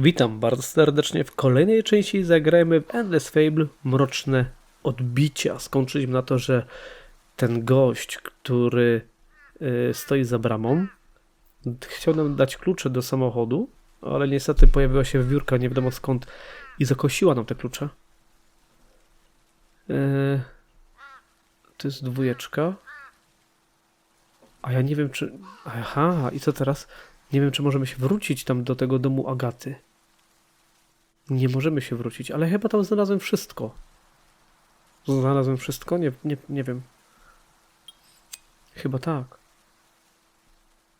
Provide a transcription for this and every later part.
Witam bardzo serdecznie. W kolejnej części zagrajmy w Endless Fable Mroczne Odbicia. Skończyliśmy na to, że ten gość, który y, stoi za bramą, chciał nam dać klucze do samochodu, ale niestety pojawiła się wiórka nie wiadomo skąd i zakosiła nam te klucze. Y, to jest dwójeczka. A ja nie wiem, czy. Aha, i co teraz? Nie wiem, czy możemy się wrócić tam do tego domu Agaty. Nie możemy się wrócić, ale chyba tam znalazłem wszystko. Znalazłem wszystko? Nie, nie, nie wiem. Chyba tak.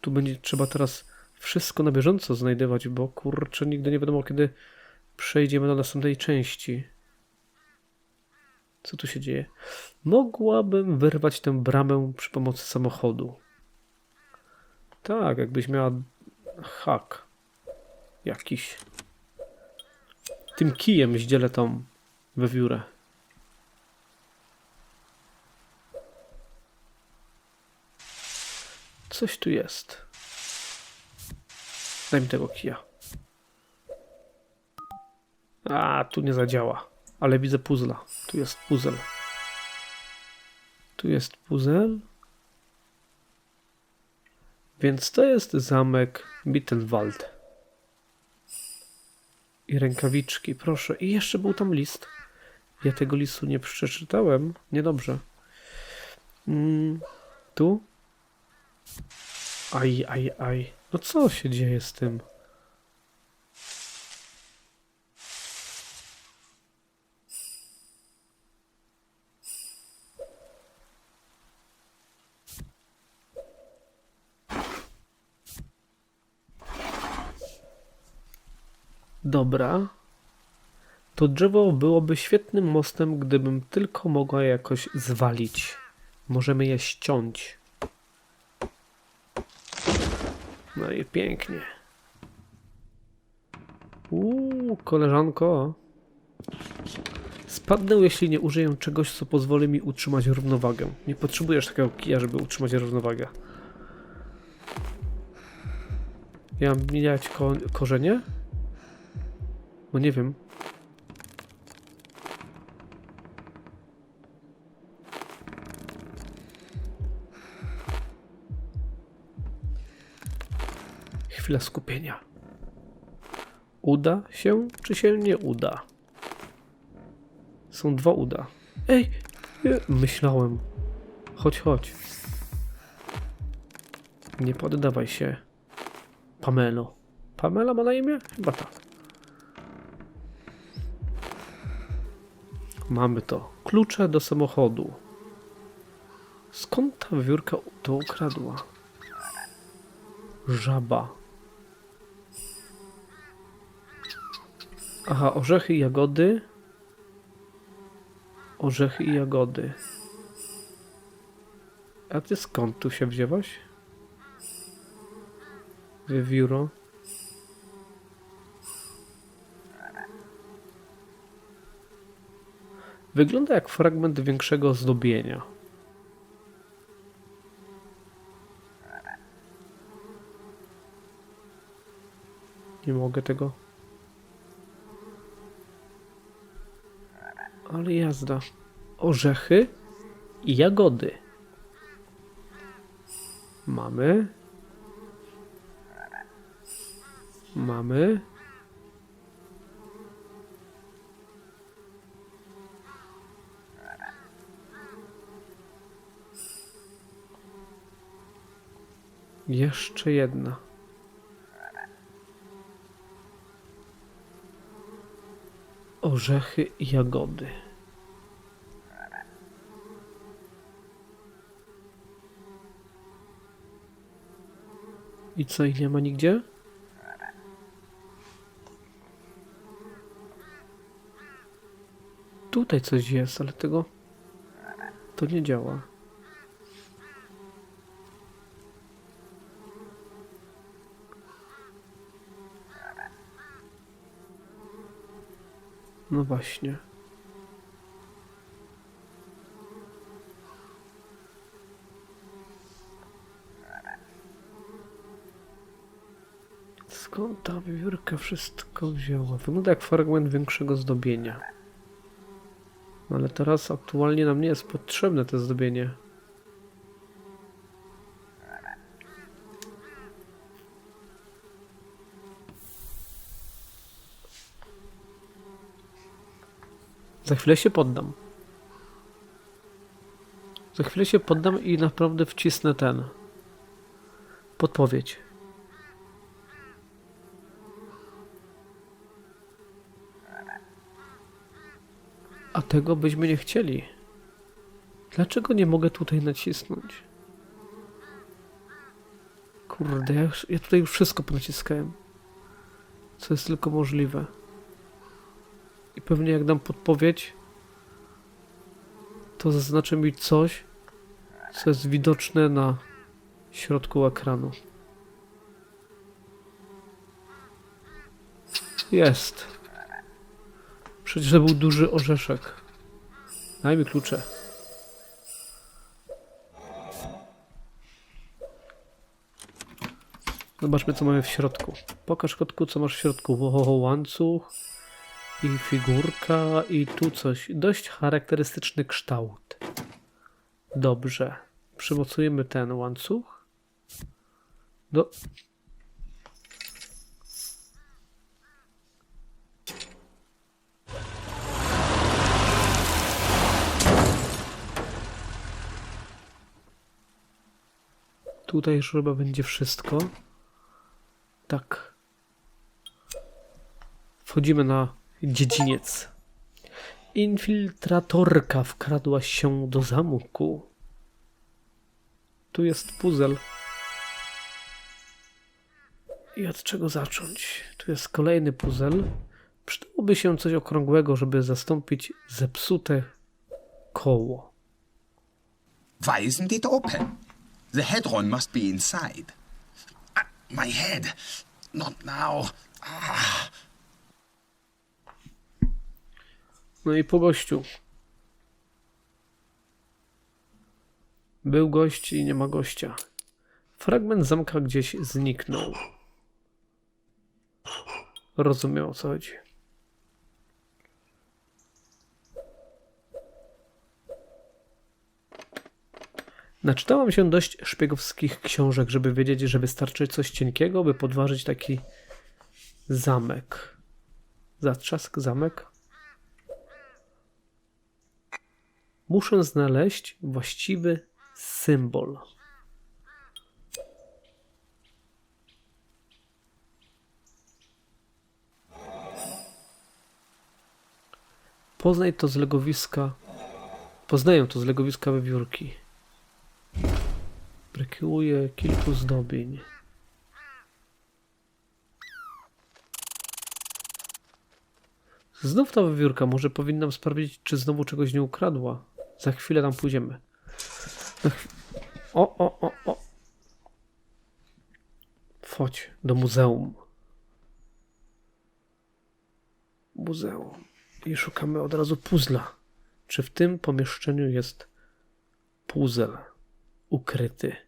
Tu będzie trzeba teraz wszystko na bieżąco znajdywać, bo kurczę, nigdy nie wiadomo, kiedy przejdziemy do następnej części. Co tu się dzieje? Mogłabym wyrwać tę bramę przy pomocy samochodu. Tak, jakbyś miała hak jakiś. Tym kijem zdzielę tą wewiórę. Coś tu jest. Daj mi tego kija. A, tu nie zadziała. Ale widzę puzzla. Tu jest puzzle. Tu jest puzzle. Więc to jest zamek Bittenwald. I rękawiczki, proszę. I jeszcze był tam list. Ja tego listu nie przeczytałem. Niedobrze. Mm, tu? Aj, aj, aj. No co się dzieje z tym? Dobra. To drzewo byłoby świetnym mostem, gdybym tylko mogła jakoś zwalić. Możemy je ściąć. No i pięknie. Uuu, koleżanko. Spadnę, jeśli nie użyję czegoś, co pozwoli mi utrzymać równowagę. Nie potrzebujesz takiego kija, żeby utrzymać równowagę. Ja mam mijać ko korzenie? Bo nie wiem. Chwila skupienia. Uda się, czy się nie uda? Są dwa uda. Ej! Myślałem. Chodź, chodź. Nie poddawaj się. Pamelo. Pamela ma na imię? Chyba tak. Mamy to. Klucze do samochodu. Skąd ta wiórka to ukradła? Żaba. Aha, orzechy i jagody. Orzechy i jagody. A ty skąd tu się wzięłaś? Wiewióro. Wygląda jak fragment większego zdobienia. Nie mogę tego. Ale jazda. Orzechy i jagody. Mamy. Mamy. Jeszcze jedna. Orzechy i jagody. I co, ich nie ma nigdzie? Tutaj coś jest, ale tego... To nie działa. No właśnie. Skąd ta wiewiórka wszystko wzięła? Wygląda jak fragment większego zdobienia. Ale teraz aktualnie nam nie jest potrzebne to zdobienie. Za chwilę się poddam. Za chwilę się poddam i naprawdę wcisnę ten. Podpowiedź. A tego byśmy nie chcieli. Dlaczego nie mogę tutaj nacisnąć? Kurde, ja, ja tutaj już wszystko ponaciskałem. Co jest tylko możliwe. I pewnie jak dam podpowiedź, to zaznaczy mi coś, co jest widoczne na środku ekranu. Jest. Przecież to był duży orzeszek. Daj mi klucze. Zobaczmy, co mamy w środku. Pokaż kotku, co masz w środku. Oho, łańcuch i figurka i tu coś. Dość charakterystyczny kształt. Dobrze. Przymocujemy ten łańcuch. Do... Tutaj już chyba będzie wszystko. Tak. Wchodzimy na dziedziniec. Infiltratorka wkradła się do zamku. Tu jest puzzle. I od czego zacząć? Tu jest kolejny puzzle. Przydałoby się coś okrągłego, żeby zastąpić zepsute koło. Why isn't it open? The headron must be inside. Ah, my head. Not now. Ah. No i po gościu. Był gość i nie ma gościa. Fragment zamka gdzieś zniknął. Rozumiem o co chodzi. Naczytałam się dość szpiegowskich książek, żeby wiedzieć, że wystarczy coś cienkiego, by podważyć taki zamek. Zatrzask zamek. Muszę znaleźć właściwy symbol. Poznaj to z legowiska. Poznaję to z legowiska wiewiórki. Brakuje kilku zdobień. Znów ta wiewiórka. Może powinnam sprawdzić, czy znowu czegoś nie ukradła. Za chwilę tam pójdziemy. O, o, o, o. Wchodź do muzeum. Muzeum. I szukamy od razu puzla. Czy w tym pomieszczeniu jest puzzle ukryty?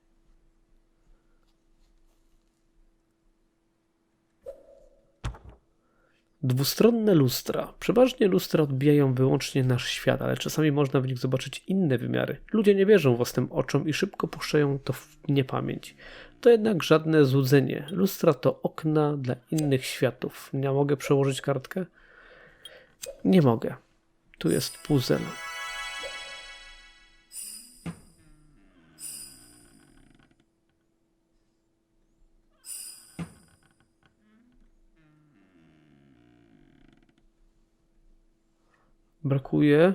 Dwustronne lustra. Przeważnie lustra odbijają wyłącznie nasz świat, ale czasami można w nich zobaczyć inne wymiary. Ludzie nie wierzą własnym oczom i szybko puszczają to w niepamięć. To jednak żadne złudzenie. Lustra to okna dla innych światów. Nie mogę przełożyć kartkę? Nie mogę. Tu jest puzzle. Brakuje.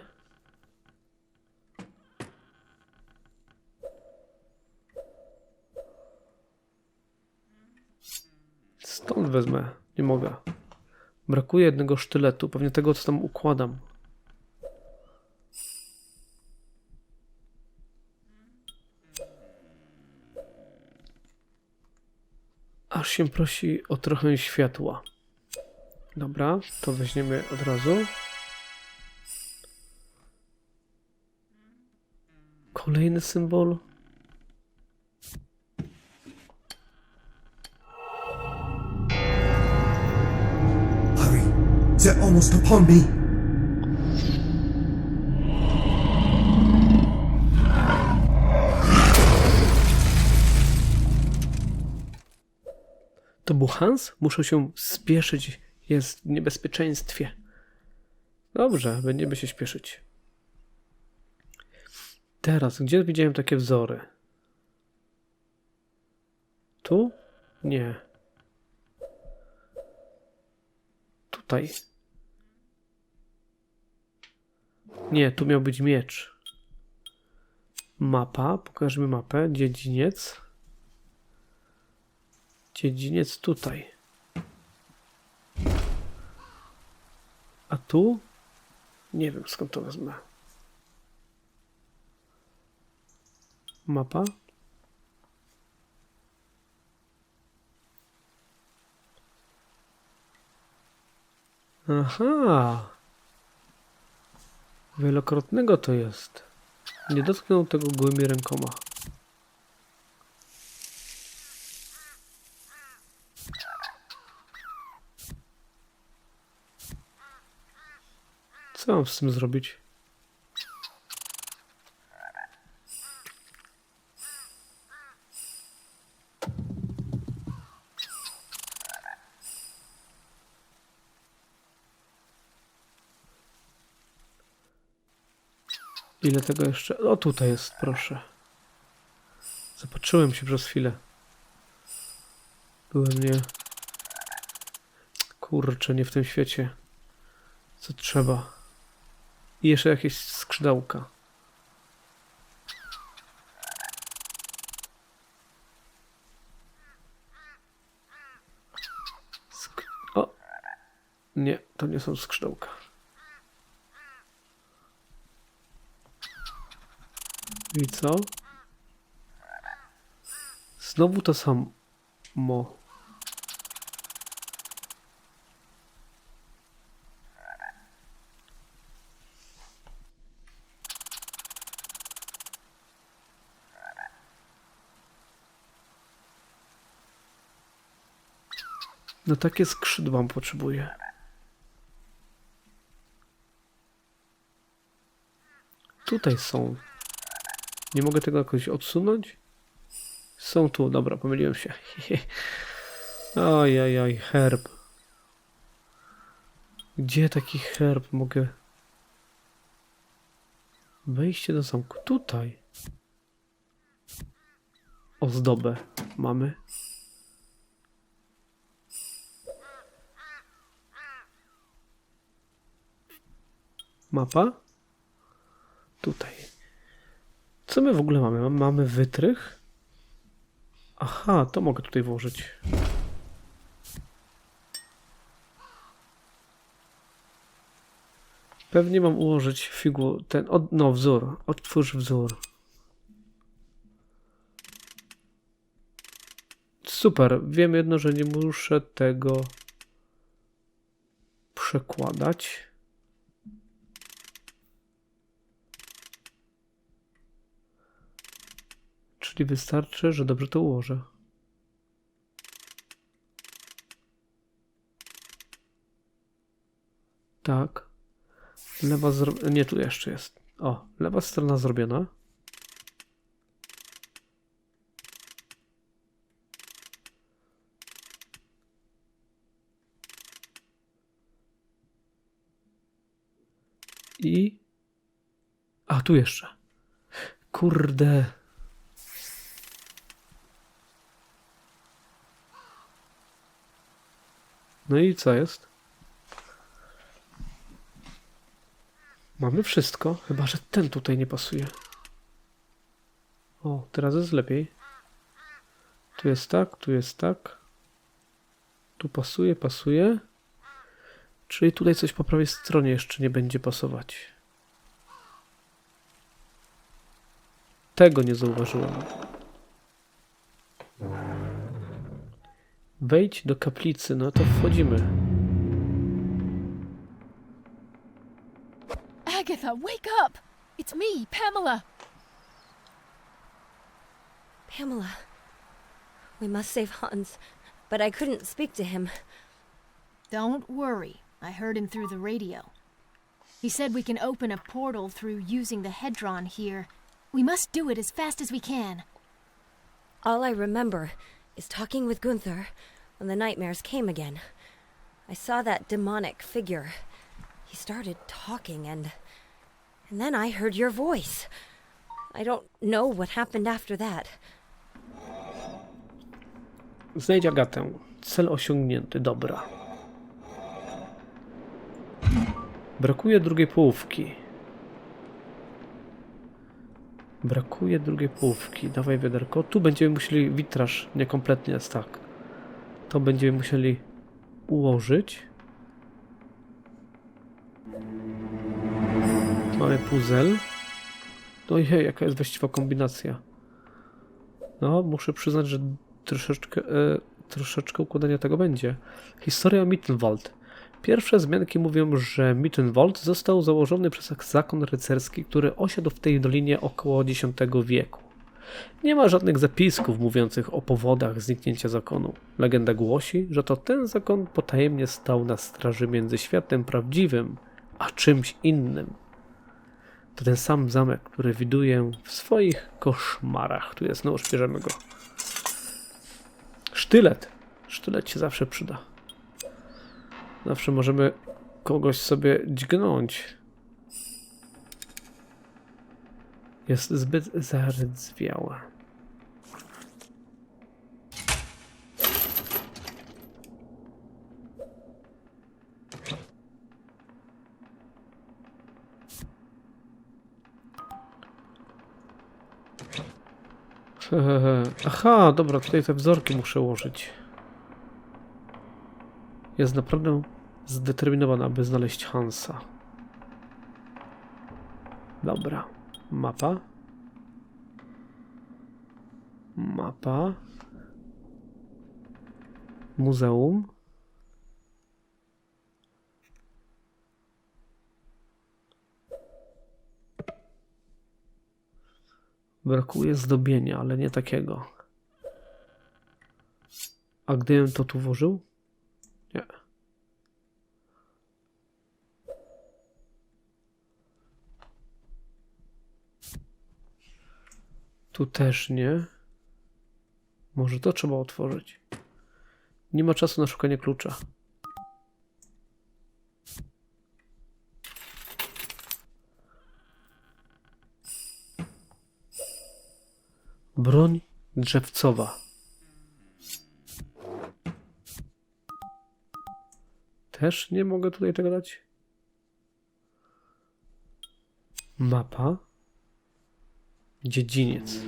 Stąd wezmę. Nie mogę. Brakuje jednego sztyletu. Pewnie tego, co tam układam. Aż się prosi o trochę światła. Dobra, to weźmiemy od razu. Kolejny symbol. They're almost upon me. To był Hans? Muszę się spieszyć. Jest w niebezpieczeństwie. Dobrze, będziemy się śpieszyć. Teraz, gdzie widziałem takie wzory? Tu? Nie. Tutaj. Nie, tu miał być miecz. Mapa, pokaż mi mapę. Dziedziniec. Dziedziniec tutaj. A tu? Nie wiem skąd to wezmę. Mapa? Aha. Wielokrotnego to jest. Nie dotknął tego gołymi rękoma. Co mam z tym zrobić? Ile tego jeszcze? O, tutaj jest, proszę. Zapatrzyłem się przez chwilę. Byłem nie. Kurczę, nie w tym świecie. Co trzeba? I jeszcze jakieś skrzydełka. Sk o! Nie, to nie są skrzydełka. I co? Znowu to samo. No takie skrzydła potrzebuję. Tutaj są. Nie mogę tego jakoś odsunąć? Są tu, dobra, pomyliłem się. Oj, oj, oj, herb. Gdzie taki herb mogę... Wejście do zamku. Tutaj. Ozdobę mamy. Mapa? Tutaj. Co my w ogóle mamy? Mamy wytrych? Aha, to mogę tutaj włożyć. Pewnie mam ułożyć figu, ten, od, no wzór, otwórz wzór. Super, wiem jedno, że nie muszę tego przekładać. Czyli wystarczy, że dobrze to ułożę. Tak. Lewa zro... Nie, tu jeszcze jest. O, lewa strona zrobiona. I... A, tu jeszcze. Kurde. No i co jest? Mamy wszystko, chyba że ten tutaj nie pasuje. O, teraz jest lepiej. Tu jest tak, tu jest tak. Tu pasuje, pasuje. Czyli tutaj coś po prawej stronie jeszcze nie będzie pasować. Tego nie zauważyłem. Wejdź do kaplicy, no to wchodzimy. Agatha, wake up! It's me, Pamela. Pamela. We must save Hans, but I couldn't speak to him. Don't worry. I heard him through the radio. He said we can open a portal through using the hedron here. We must do it as fast as we can. All I remember is talking with Gunther when the nightmares came again. I saw that demonic figure. He started talking and. and then I heard your voice. I don't know what happened after that. Znajdź Agatę. Cel osiągnięty. Dobra. Brakuje drugiej połówki. Brakuje drugiej połówki. Dawaj wiaderko. Tu będziemy musieli witraż. Niekompletnie jest tak. To będziemy musieli ułożyć. Mamy puzzle. Ojej, jaka jest właściwa kombinacja. No, muszę przyznać, że troszeczkę, e, troszeczkę układania tego będzie. Historia Mittenwald. Pierwsze wzmianki mówią, że Mittenwald został założony przez zakon rycerski, który osiadł w tej dolinie około X wieku. Nie ma żadnych zapisków mówiących o powodach zniknięcia zakonu. Legenda głosi, że to ten zakon potajemnie stał na straży między światem prawdziwym a czymś innym. To ten sam zamek, który widuję w swoich koszmarach. Tu jest, już bierzemy go. Sztylet. Sztylet się zawsze przyda. Zawsze możemy kogoś sobie dźgnąć. Jest zbyt zardzewiała. Hehehe. Aha, dobra, tutaj te wzorki muszę ułożyć. Jest naprawdę zdeterminowana, aby znaleźć Hansa. Dobra. Mapa. Mapa. Muzeum. Brakuje zdobienia, ale nie takiego. A gdybym to tu włożył? Nie. Tu też nie. Może to trzeba otworzyć. Nie ma czasu na szukanie klucza. Broń drzewcowa. Też nie mogę tutaj tego dać. Mapa. Dziedziniec.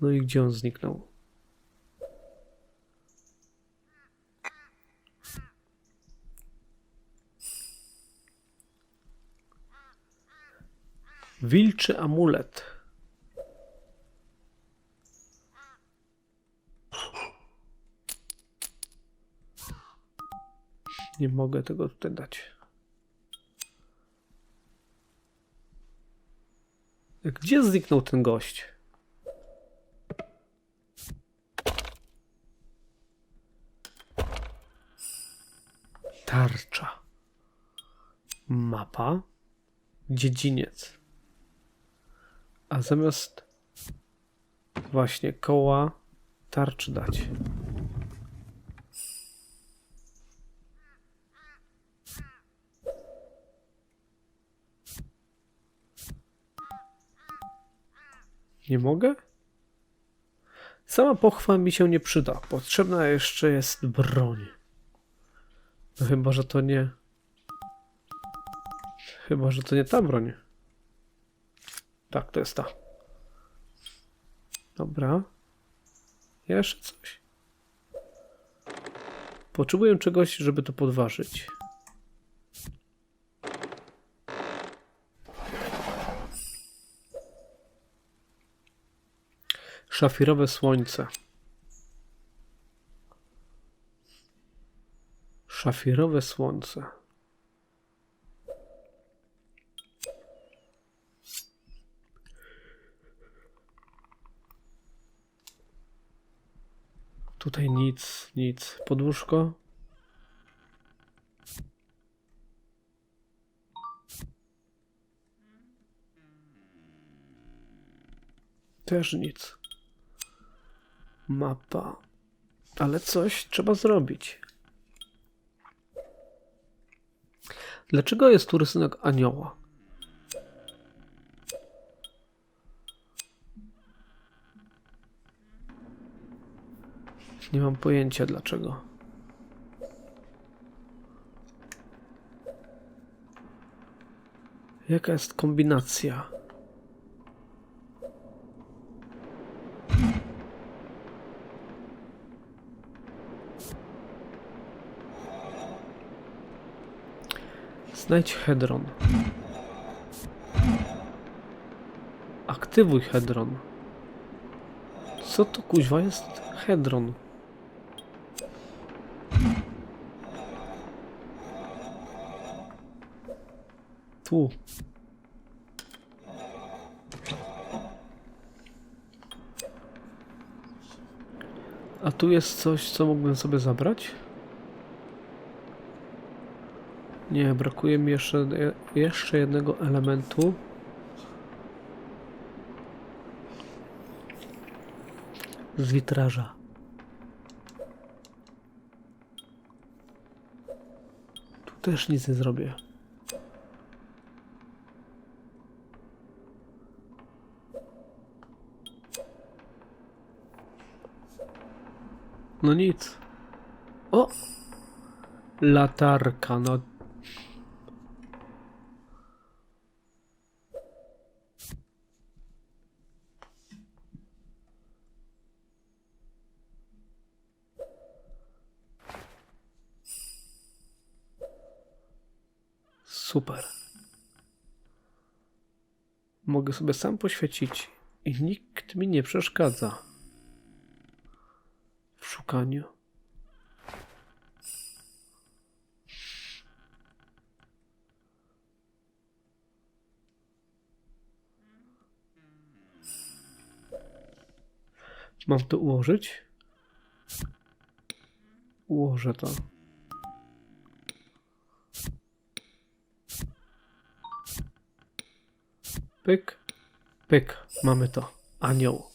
No i gdzie on zniknął? Wilczy amulet. Nie mogę tego tutaj dać. Gdzie zniknął ten gość? Tarcza. Mapa. Dziedziniec. A zamiast właśnie koła tarczy dać. Nie mogę? Sama pochwa mi się nie przyda. Potrzebna jeszcze jest broń. No chyba, że to nie. Chyba, że to nie ta broń. Tak, to jest ta. Dobra. Jeszcze coś. Potrzebuję czegoś, żeby to podważyć. Szafirowe słońce. Szafirowe słońce. Tutaj nic, nic. Podłóżko. Też nic. Mapa. Ale coś trzeba zrobić. Dlaczego jest tu rysunek anioła? Nie mam pojęcia dlaczego. Jaka jest kombinacja? Znajdź hedron. Aktywuj hedron. Co to kuźwa jest hedron? Tu. A tu jest coś, co mógłbym sobie zabrać? Nie, brakuje mi jeszcze, jeszcze jednego elementu. Z witraża. Tu też nic nie zrobię. No nic. O! Latarka, no. Super. Mogę sobie sam poświecić i nikt mi nie przeszkadza w szukaniu. Mam to ułożyć? Ułożę to. Pyk, pyk, mamy to. Anioł.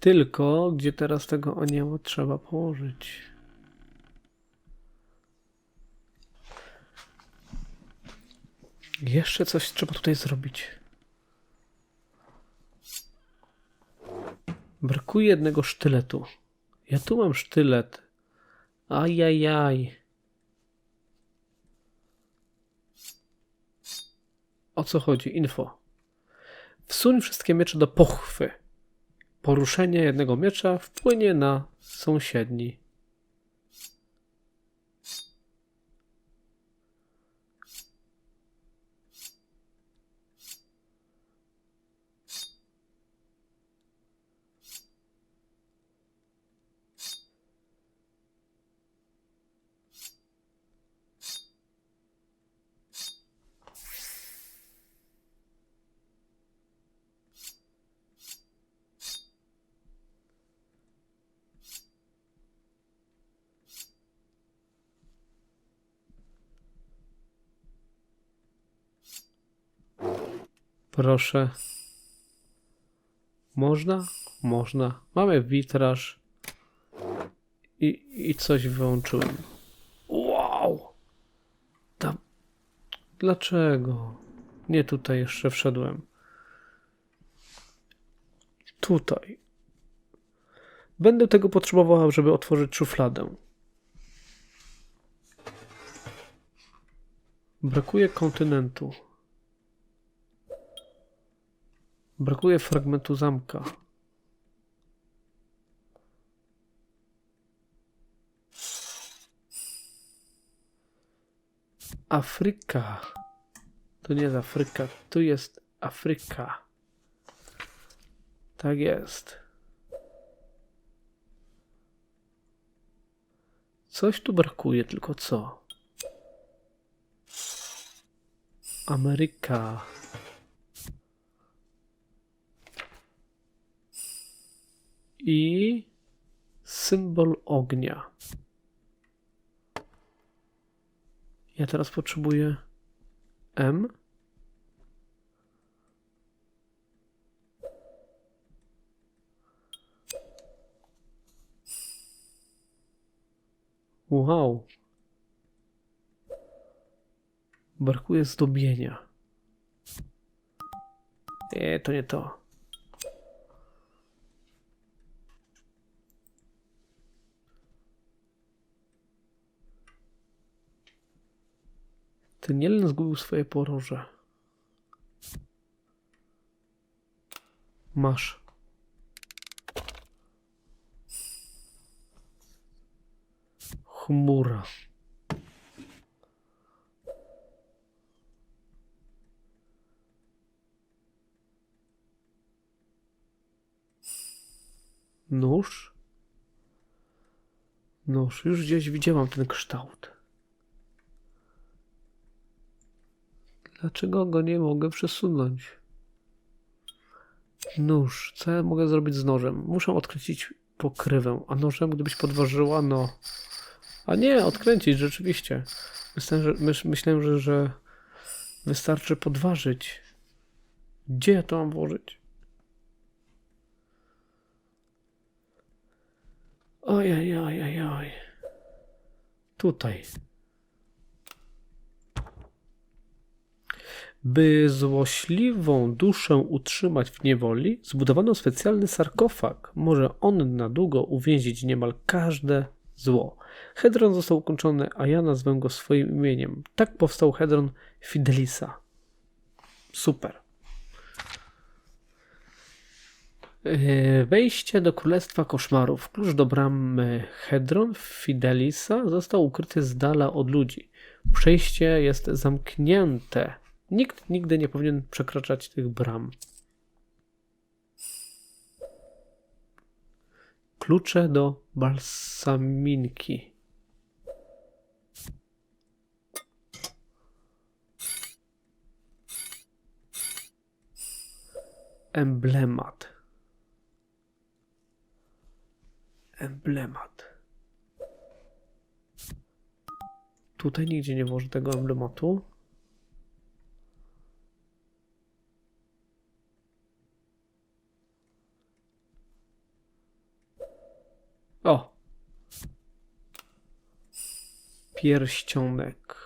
Tylko, gdzie teraz tego anioła trzeba położyć? Jeszcze coś trzeba tutaj zrobić. Brakuje jednego sztyletu. Ja tu mam sztylet. Ajajaj. O co chodzi? Info. Wsuń wszystkie miecze do pochwy. Poruszenie jednego miecza wpłynie na sąsiedni. Proszę. Można? Można. Mamy witraż. I, i coś wyłączyłem. Wow! Tam. Dlaczego? Nie tutaj jeszcze wszedłem. Tutaj. Będę tego potrzebował, żeby otworzyć szufladę. Brakuje kontynentu. Brakuje fragmentu zamka. Afryka. To nie jest Afryka, tu jest Afryka. Tak jest. Coś tu brakuje, tylko co? Ameryka. I Symbol ognia. Ja teraz potrzebuję M. Wow. Brakuje zdobienia. Nie, to nie to. Ten jeleń zgubił swoje poroże. Masz. Chmura. Nóż? Nóż. Już gdzieś widziałam ten kształt. Dlaczego go nie mogę przesunąć? Nóż. Co ja mogę zrobić z nożem? Muszę odkręcić pokrywę. A nożem, gdybyś podważyła, no. A nie, odkręcić, rzeczywiście. Myślałem, że, myśl, myślałem, że, że wystarczy podważyć. Gdzie ja to mam włożyć? Ojej, ojej, oj. Tutaj. By złośliwą duszę utrzymać w niewoli, zbudowano specjalny sarkofag. Może on na długo uwięzić niemal każde zło. Hedron został ukończony, a ja nazwę go swoim imieniem. Tak powstał Hedron Fidelisa. Super. Yy, Wejście do Królestwa Koszmarów. Klucz do bramy Hedron Fidelisa został ukryty z dala od ludzi. Przejście jest zamknięte. Nikt nigdy nie powinien przekraczać tych bram. Klucze do balsaminki. Emblemat. Emblemat. Tutaj nigdzie nie włożę tego emblematu. O! Pierścionek.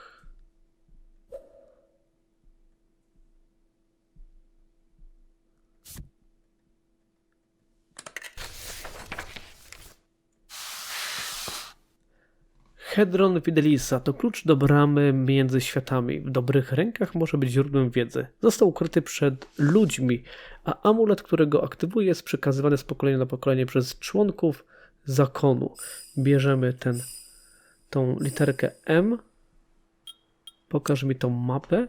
Hedron Fidelisa to klucz do bramy między światami. W dobrych rękach może być źródłem wiedzy. Został ukryty przed ludźmi, a amulet, którego aktywuje, jest przekazywany z pokolenia na pokolenie przez członków zakonu. Bierzemy ten, tą literkę M. Pokaż mi tą mapę.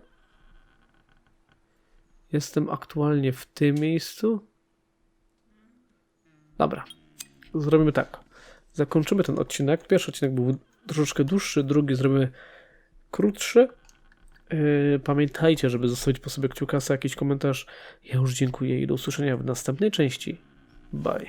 Jestem aktualnie w tym miejscu. Dobra. Zrobimy tak. Zakończymy ten odcinek. Pierwszy odcinek był troszeczkę dłuższy, drugi zrobimy krótszy. Yy, pamiętajcie, żeby zostawić po sobie kciuka, jakiś komentarz. Ja już dziękuję i do usłyszenia w następnej części. Bye.